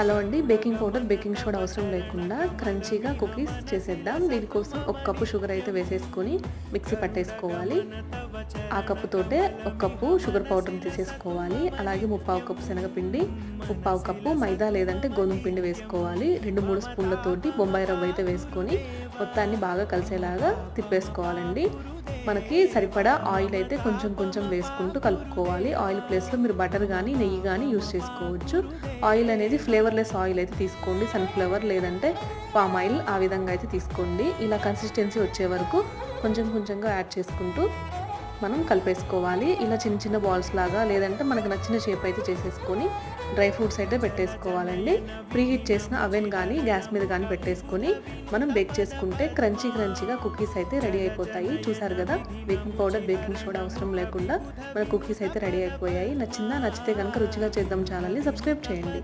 Hello అండి. Baking powder baking soda అవసరం లేకుండా క్రంచీగా కుకీస్ చేసేద్దాం. దీనికోసం ఒక కప్పు షుగర్ అయితే వేసేసుకొని మిక్సీ పట్టేసుకోవాలి. ఆ కప్పుతోటే ఒక కప్పు షుగర్ పౌడర్ని తీసేసుకోవాలి. అలాగే ముప్పావు కప్పు శనగపిండి ముప్పావు కప్పు మైదా లేదంటే గోధుమ పిండి వేసుకోవాలి. రెండు మూడు స్పూన్లతోటి బొంబాయి రవ్వ అయితే వేసుకొని మొత్తాన్ని బాగా కలిసేలాగా తిప్పేసుకోవాలండి. మనకి సరిపడా ఆయిల్ అయితే కొంచెం కొంచెం వేసుకుంటూ కలుపుకోవాలి. ఆయిల్ ప్లేస్లో మీరు బటర్ కానీ నెయ్యి కానీ యూస్ చేసుకోవచ్చు. ఆయిల్ అనేది ఫ్లేవర్లెస్ ఆయిల్ అయితే తీసుకోండి. సన్ఫ్లవర్ లేదంటే పామ్ ఆయిల్ ఆ విధంగా అయితే తీసుకోండి. ఇలా కన్సిస్టెన్సీ వచ్చే వరకు కొంచెం కొంచెంగా యాడ్ చేసుకుంటూ మనం కలిపేసుకోవాలి. ఇలా చిన్న చిన్న బాల్స్ లాగా లేదంటే మనకు నచ్చిన షేప్ అయితే చేసేసుకొని డ్రై ఫ్రూట్స్ అయితే పెట్టేసుకోవాలండి. ప్రీ హీట్ చేసిన అవెన్ కానీ గ్యాస్ మీద కానీ పెట్టేసుకొని మనం బేక్ చేసుకుంటే క్రంచీ క్రంచీగా కుకీస్ అయితే రెడీ అయిపోతాయి. చూసారు కదా బేకింగ్ పౌడర్ బేకింగ్ సోడా అవసరం లేకుండా మన కుకీస్ అయితే రెడీ అయిపోయాయి. నచ్చిందా? నచ్చితే కనుక రుచిగా చేద్దాం ఛానల్ని సబ్స్క్రైబ్ చేయండి.